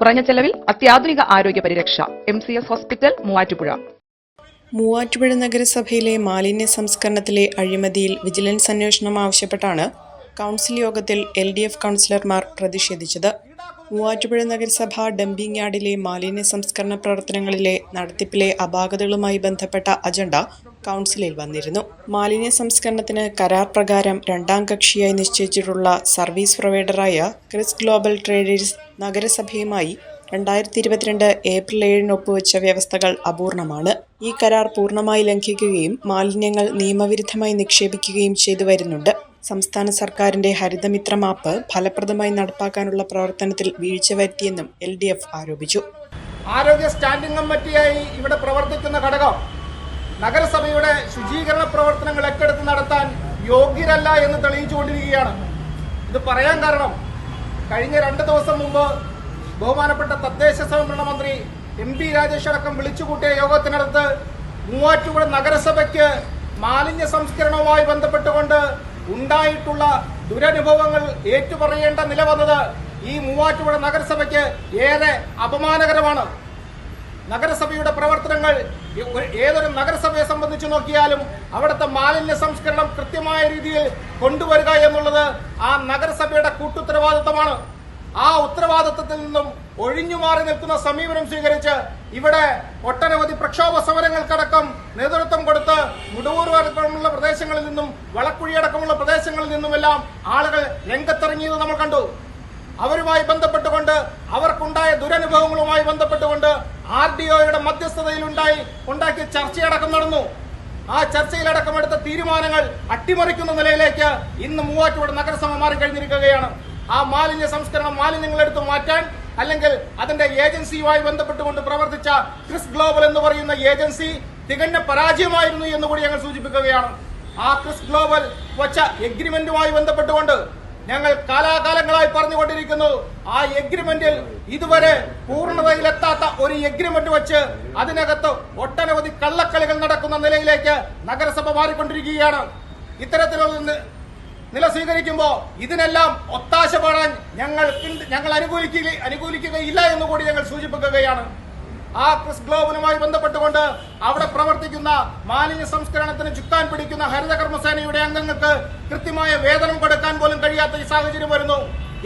കുറഞ്ഞ ചെലവിൽ അത്യാധുനിക ആരോഗ്യ പരിരക്ഷ. M C S hospital Muvattupuzha. Muvattupuzha നഗരസഭയിലെ മാലിന്യ സംസ്കരണത്തിലെ അഴിമതിയിൽ വിജിലൻസ് അന്വേഷണം ആവശ്യപ്പെട്ടാണ് കൗൺസിൽ യോഗത്തിൽ എൽ ഡി എഫ് കൗൺസിലർമാർ പ്രതിഷേധിച്ചത്. മൂവാറ്റുപുഴ നഗരസഭ ഡംപിംഗ് യാർഡിലെ മാലിന്യ സംസ്കരണ പ്രവർത്തനങ്ങളിലെ നടത്തിപ്പിലെ അപാകതകളുമായി ബന്ധപ്പെട്ട അജണ്ട കൗൺസിലിൽ വന്നിരുന്നു. മാലിന്യ സംസ്കരണത്തിന് കരാർ പ്രകാരം രണ്ടാം കക്ഷിയായി നിശ്ചയിച്ചിട്ടുള്ള സർവീസ് പ്രൊവൈഡറായ ക്രിസ് ഗ്ലോബൽ ട്രേഡേഴ്സ് നഗരസഭയുമായി രണ്ടായിരത്തി ഇരുപത്തിരണ്ട് ഏപ്രിൽ ഏഴിന് ഒപ്പുവെച്ച വ്യവസ്ഥകൾ അപൂർണമാണ്. ഈ കരാർ പൂർണമായി ലംഘിക്കുകയും മാലിന്യങ്ങൾ നിയമവിരുദ്ധമായി നിക്ഷേപിക്കുകയും ചെയ്തു വരുന്നുണ്ട്. സംസ്ഥാന സർക്കാരിന്റെ ഹരിതമിത്ര മാപ്പ് ഫലപ്രദമായി നടപ്പാക്കാനുള്ള പ്രവർത്തനത്തിൽ വീഴ്ച വരുത്തിയെന്നും എൽ ആരോപിച്ചു. ആരോഗ്യ സ്റ്റാൻഡിംഗ് കമ്മിറ്റിയായി ഇവിടെ പ്രവർത്തിക്കുന്ന ഘടകം നഗരസഭയുടെ ശുചീകരണ പ്രവർത്തനങ്ങൾ ഏറ്റെടുത്ത് നടത്താൻ യോഗ്യരല്ല എന്ന് തെളിയിച്ചുകൊണ്ടിരിക്കുകയാണ്. ഇത് പറയാൻ കാരണം കഴിഞ്ഞ രണ്ട് ദിവസം മുമ്പ് ബഹുമാനപ്പെട്ട തദ്ദേശ സ്വയംഭരണ മന്ത്രി എം പി രാജേഷ് അടക്കം വിളിച്ചുകൂട്ടിയ യോഗത്തിനടുത്ത് മൂവാറ്റുപുഴ നഗരസഭയ്ക്ക് മാലിന്യ സംസ്കരണവുമായി ബന്ധപ്പെട്ടുകൊണ്ട് ഉണ്ടായിട്ടുള്ള ദുരനുഭവങ്ങൾ ഏറ്റുപറയേണ്ട നില വന്നത് ഈ മൂവാറ്റുപുഴ നഗരസഭയ്ക്ക് ഏറെ അപമാനകരമാണ്. നഗരസഭയുടെ പ്രവർത്തനങ്ങൾ ഏതൊരു നഗരസഭയെ സംബന്ധിച്ച് നോക്കിയാലും അവിടുത്തെ മാലിന്യ സംസ്കരണം കൃത്യമായ രീതിയിൽ കൊണ്ടുവരിക എന്നുള്ളത് ആ നഗരസഭയുടെ കൂട്ടുത്തരവാദിത്തമാണ്. ആ ഉത്തരവാദിത്തത്തിൽ നിന്നും ഒഴിഞ്ഞു മാറി നിൽക്കുന്ന സമീപനം സ്വീകരിച്ച് ഇവിടെ ഒട്ടനവധി പ്രക്ഷോഭ സമരങ്ങൾക്കടക്കം നേതൃത്വം കൊടുത്ത് മുടവൂർ അടക്കമുള്ള പ്രദേശങ്ങളിൽ നിന്നും വളക്കുഴി അടക്കമുള്ള പ്രദേശങ്ങളിൽ നിന്നുമെല്ലാം ആളുകൾ രംഗത്തിറങ്ങിയത് നമ്മൾ കണ്ടു. അവരുമായി ബന്ധപ്പെട്ടുകൊണ്ട് അവർക്കുണ്ടായ ദുരനുഭവങ്ങളുമായി ബന്ധപ്പെട്ടുകൊണ്ട് ആർ ഡി ഒയുടെ മധ്യസ്ഥതയിലുണ്ടായി ഉണ്ടാക്കിയ ചർച്ചയടക്കം നടന്നു. ആ ചർച്ചയിലടക്കം എടുത്ത തീരുമാനങ്ങൾ അട്ടിമറിക്കുന്ന നിലയിലേക്ക് ഇന്ന് മൂവാറ്റുപുഴ നഗരസഭ മാറിക്കഴിഞ്ഞിരിക്കുകയാണ്. ആ മാലിന്യ സംസ്കരണം മാലിന്യങ്ങളെടുത്ത് മാറ്റാൻ അല്ലെങ്കിൽ അതിന്റെ ഏജൻസിയുമായി ബന്ധപ്പെട്ടുകൊണ്ട് പ്രവർത്തിച്ച ക്രിസ് ഗ്ലോബൽ എന്ന് പറയുന്ന ഏജൻസി തികഞ്ഞ പരാജയമായിരുന്നു എന്ന് കൂടി ഞങ്ങൾ സൂചിപ്പിക്കുകയാണ്. ആ ക്രിസ് ഗ്ലോബൽ വച്ച എഗ്രിമെന്റുമായി ബന്ധപ്പെട്ടുകൊണ്ട് ഞങ്ങൾ കാലാകാലങ്ങളായി പറഞ്ഞുകൊണ്ടിരിക്കുന്നു. ആ എഗ്രിമെന്റിൽ ഇതുവരെ പൂർണതയിലെത്താത്ത ഒരു എഗ്രിമെന്റ് വെച്ച് അതിനകത്ത് ഒട്ടനവധി കള്ളക്കളികൾ നടക്കുന്ന നിലയിലേക്ക് നഗരസഭ മാറിക്കൊണ്ടിരിക്കുകയാണ്. ഇത്തരത്തിലുള്ള നില സ്വീകരിക്കുമ്പോൾ ഇതിനെല്ലാം ഒത്താശ പാടാൻ ഞങ്ങൾ ഞങ്ങൾ അനുകൂലിക്കുക അനുകൂലിക്കുകയില്ല എന്നുകൂടി ഞങ്ങൾ സൂചിപ്പിക്കുകയാണ്. ആ ക്രിസ് ഗ്ലോബലുമായി ബന്ധപ്പെട്ടുകൊണ്ട് അവിടെ പ്രവർത്തിക്കുന്ന മാലിന്യ സംസ്കരണത്തിന് ചുക്കാൻ പിടിക്കുന്ന ഹരിതകർമ്മസേനയുടെ അംഗങ്ങൾക്ക് കൃത്യമായ വേതനം കൊടുക്കാൻ പോലും കഴിയാത്ത ഈ സാഹചര്യം വരുന്നു.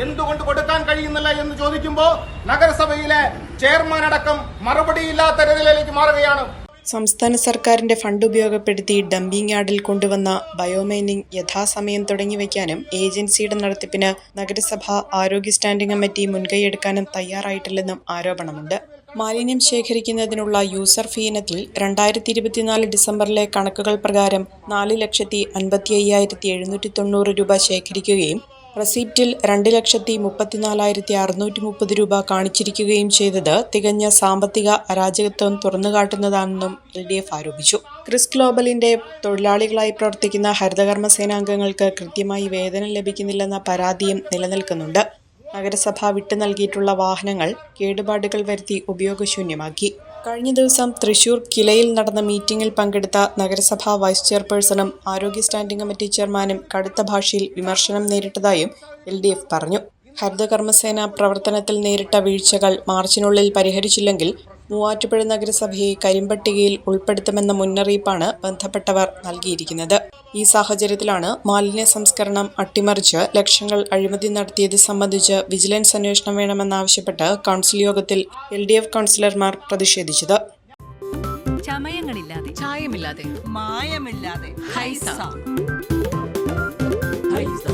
എന്തുകൊണ്ട് കൊടുക്കാൻ കഴിയുന്നില്ല എന്ന് ചോദിക്കുമ്പോൾ നഗരസഭയിലെ ചെയർമാൻ അടക്കം മറുപടിയില്ലാത്ത നിലയിലേക്ക് മാറുകയാണ്. സംസ്ഥാന സർക്കാരിന്റെ ഫണ്ട് ഉപയോഗപ്പെടുത്തി ഡംപിംഗ് യാർഡിൽ കൊണ്ടുവന്ന ബയോമൈനിങ് യഥാസമയം തുടങ്ങിവെക്കാനും ഏജൻസിയുടെ നടത്തിപ്പിന് നഗരസഭ ആരോഗ്യ സ്റ്റാൻഡിംഗ് കമ്മിറ്റി മുൻകൈയെടുക്കാനും തയ്യാറായിട്ടില്ലെന്നും ആരോപണമുണ്ട്. മാലിന്യം ശേഖരിക്കുന്നതിനുള്ള യൂസർ ഫീ ഇനത്തിൽ രണ്ടായിരത്തി ഇരുപത്തിനാല് ഡിസംബറിലെ കണക്കുകൾ പ്രകാരം നാല് ലക്ഷത്തി അൻപത്തി അയ്യായിരത്തി എഴുന്നൂറ്റി തൊണ്ണൂറ് രൂപ ശേഖരിക്കുകയും റെസീപ്റ്റിൽ രണ്ട് ലക്ഷത്തി മുപ്പത്തിനാലായിരത്തി അറുന്നൂറ്റി മുപ്പത് രൂപ കാണിച്ചിരിക്കുകയും ചെയ്തത് തികഞ്ഞ സാമ്പത്തിക അരാജകത്വം തുറന്നുകാട്ടുന്നതാണെന്നും എൽ ഡി എഫ് ആരോപിച്ചു. ക്രിസ് ഗ്ലോബലിന്റെ തൊഴിലാളികളായി പ്രവർത്തിക്കുന്ന ഹരിതകർമ്മ സേനാംഗങ്ങൾക്ക് കൃത്യമായി വേതനം ലഭിക്കുന്നില്ലെന്ന പരാതിയും നിലനിൽക്കുന്നുണ്ട്. നഗരസഭ വിട്ടു നൽകിയിട്ടുള്ള വാഹനങ്ങൾ കേടുപാടുകൾ വരുത്തി ഉപയോഗശൂന്യമാക്കി. കഴിഞ്ഞ ദിവസം തൃശൂർ കിലയിൽ നടന്ന മീറ്റിംഗിൽ പങ്കെടുത്ത നഗരസഭാ വൈസ് ചെയർപേഴ്സണും ആരോഗ്യ സ്റ്റാൻഡിംഗ് കമ്മിറ്റി ചെയർമാനും കടുത്ത ഭാഷയിൽ വിമർശനം നേരിട്ടതായും എൽ പറഞ്ഞു. ഹരിതകർമ്മസേന പ്രവർത്തനത്തിൽ നേരിട്ട വീഴ്ചകൾ മാർച്ചിനുള്ളിൽ പരിഹരിച്ചില്ലെങ്കിൽ മൂവാറ്റുപുഴ നഗരസഭയെ കരിമ്പട്ടികയിൽ ഉൾപ്പെടുത്തുമെന്ന മുന്നറിയിപ്പാണ് ബന്ധപ്പെട്ടവർ നൽകിയിരിക്കുന്നത്. ഈ സാഹചര്യത്തിലാണ് മാലിന്യ സംസ്കരണം അട്ടിമറിച്ച് ലക്ഷങ്ങൾ അഴിമതി നടത്തിയത് സംബന്ധിച്ച് വിജിലൻസ് അന്വേഷണം വേണമെന്നാവശ്യപ്പെട്ട് കൗൺസിൽ യോഗത്തിൽ എൽ ഡി എഫ് കൗൺസിലർമാർ പ്രതിഷേധിച്ചത്. ചമയങ്ങളില്ലാതെ. ചായമില്ലാതെ. മായമില്ലാതെ. ഹൈസ. ഹൈസ.